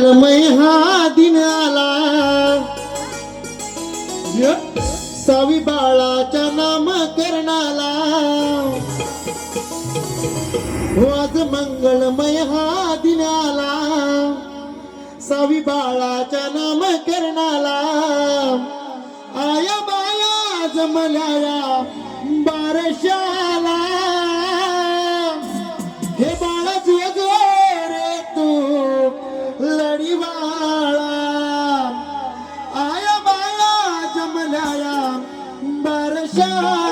हा दिन आला. सावी बाळाच्या नामकरणाला. हो, आज मंगलमय हा दिन आला. सावी बाळाच्या नामकरणाला. आया बाया आज मलाया बारशा Yeah.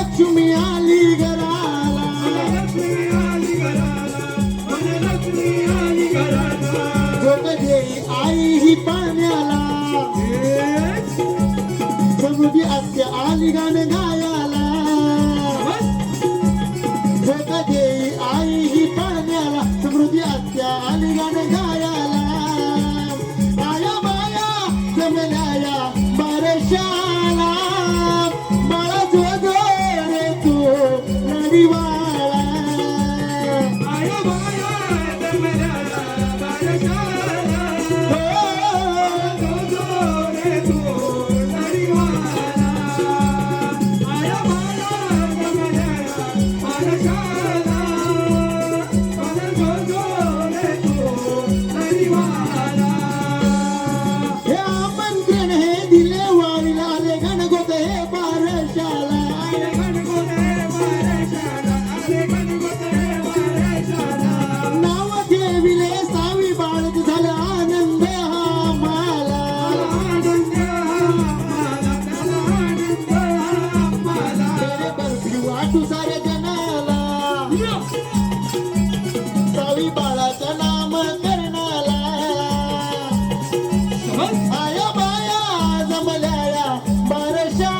लक्ष्मी आली घराला. झोप आई ही पाण्याला. समुदी आत्या आली गाणं गायाला. आई ही पाण्याला. समृद्धी आत्या आली गाणं आया बाया जमल्याया बारशाला. ಬಾರಶಾ